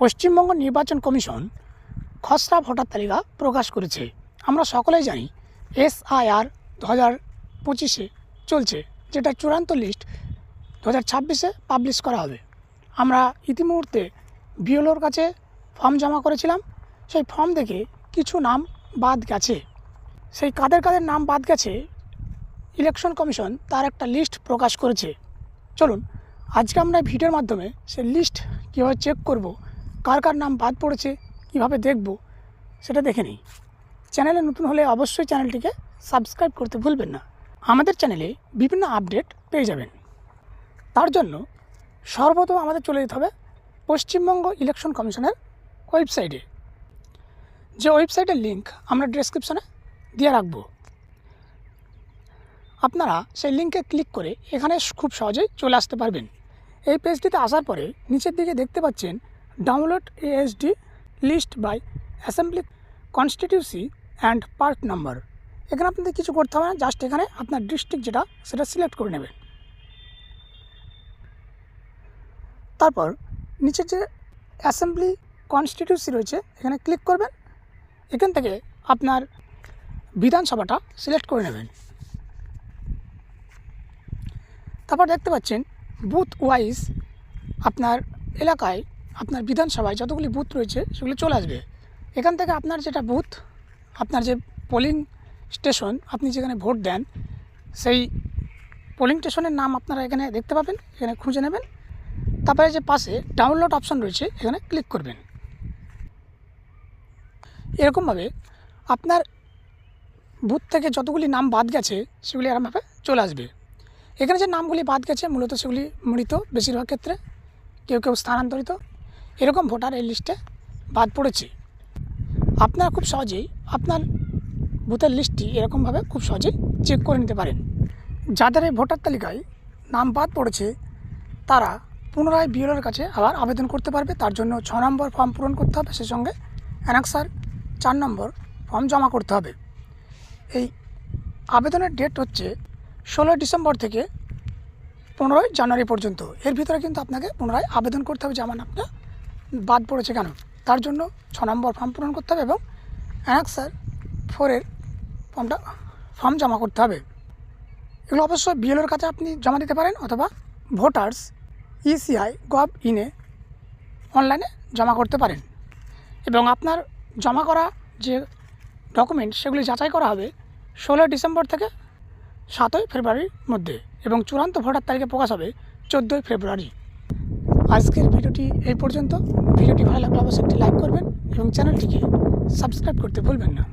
পশ্চিমবঙ্গ নির্বাচন কমিশন খসড়া ভোটার তালিকা প্রকাশ করেছে। আমরা সকলেই জানি এসআইআর দু হাজার পঁচিশে চলছে, যেটা চূড়ান্ত লিস্ট দু হাজার ছাব্বিশে পাবলিশ করা হবে। আমরা ইতিমুহূর্তে বিএলওর কাছে ফর্ম জমা করেছিলাম। সেই ফর্ম দেখে কিছু নাম বাদ গেছে। সেই কাদের কাদের নাম বাদ গেছে, ইলেকশন কমিশন তার একটা লিস্ট প্রকাশ করেছে। চলুন, আজকে আমরা ভিডিওর মাধ্যমে সেই লিস্ট কীভাবে চেক করব কার কার নাম বাদ পড়েছে, কীভাবে দেখব, সেটা দেখে নিই। চ্যানেলে নতুন হলে অবশ্যই চ্যানেলটিকে সাবস্ক্রাইব করতে ভুলবেন না। আমাদের চ্যানেলে বিভিন্ন আপডেট পেয়ে যাবেন। তার জন্য সর্বপ্রথম আমাদের চলে যেতে হবে পশ্চিমবঙ্গ ইলেকশন কমিশনের ওয়েবসাইটে। যে ওয়েবসাইটের লিঙ্ক আমরা ডেসক্রিপশনে দিয়ে রাখব। আপনারা সেই লিঙ্কে ক্লিক করে এখানে খুব সহজেই চলে আসতে পারবেন। এই পেজটিতে আসার পরে নিচের দিকে দেখতে পাচ্ছেন download ASD list by assembly constituency and part number এখানে আপনাদের কিছু করতে হবে না জাস্ট এখানে আপনার ডিস্ট্রিক্ট যেটা, সেটা সিলেক্ট করে নেবেন তারপর নিচে যে অ্যাসেম্বলি কনস্টিটিউসি রয়েছে, এখানে ক্লিক করবেন। এখান থেকে আপনার বিধানসভাটা সিলেক্ট করে নেবেন। তারপর দেখতে পাচ্ছেন বুথ ওয়াইজ আপনার এলাকায় আপনার বিধানসভায় যতগুলি বুথ রয়েছে, সেগুলি চলে আসবে। এখান থেকে আপনার যেটা বুথ, আপনার যে পোলিং স্টেশন আপনি যেখানে ভোট দেন, সেই পোলিং স্টেশনের নাম আপনারা এখানে দেখতে পাবেন, এখানে খুঁজে নেবেন। তারপরে যে পাশে ডাউনলোড অপশন রয়েছে, এখানে ক্লিক করবেন। এরকমভাবে আপনার বুথ থেকে যতগুলি নাম বাদ গেছে, সেগুলি এরকমভাবে চলে আসবে। এখানে যে নামগুলি বাদ গেছে, মূলত সেগুলি মৃত বেশিরভাগ ক্ষেত্রে। কেউ কেউ স্থানান্তরিত। এরকম ভোটার এই লিস্টে বাদ পড়েছে। আপনারা খুব সহজেই আপনার বুথের লিস্টটি এরকমভাবে খুব সহজেই চেক করে নিতে পারেন। যাদের এই ভোটার তালিকায় নাম বাদ পড়েছে, তারা পুনরায় বিএলওর কাছে আবার আবেদন করতে পারবে। তার জন্য ছ নম্বর ফর্ম পূরণ করতে হবে সেই সঙ্গে অ্যানাক্সার চার নম্বর ফর্ম জমা করতে হবে। এই আবেদনের ডেট হচ্ছে ষোলোই ডিসেম্বর থেকে পনেরোই জানুয়ারি পর্যন্ত। এর ভিতরে কিন্তু আপনাকে পুনরায় আবেদন করতে হবে যে আমার নামটা বাদ পড়েছে কেন? তার জন্য ছ নম্বর ফর্ম পূরণ করতে হবে এবং অ্যানাক্সার ফোরের ফর্মটা ফর্ম জমা করতে হবে। এগুলো অবশ্যই বিএলওর কাছে আপনি জমা দিতে পারেন অথবা ভোটার্স ইসিআই গভ ইনে অনলাইনে জমা করতে পারেন। এবং আপনার জমা করা যে ডকুমেন্ট সেগুলি যাচাই করা হবে ষোলোই ডিসেম্বর থেকে সাতই ফেব্রুয়ারির মধ্যে এবং চূড়ান্ত ভোটার তারিখে প্রকাশ হবে চোদ্দোই ফেব্রুয়ারি। আজকের ভিডিওটি এই পর্যন্ত। ভিডিওটি ভালো লাগলে অবশ্যই একটি লাইক করবেন এবং চ্যানেলটিকে সাবস্ক্রাইব করতে ভুলবেন না।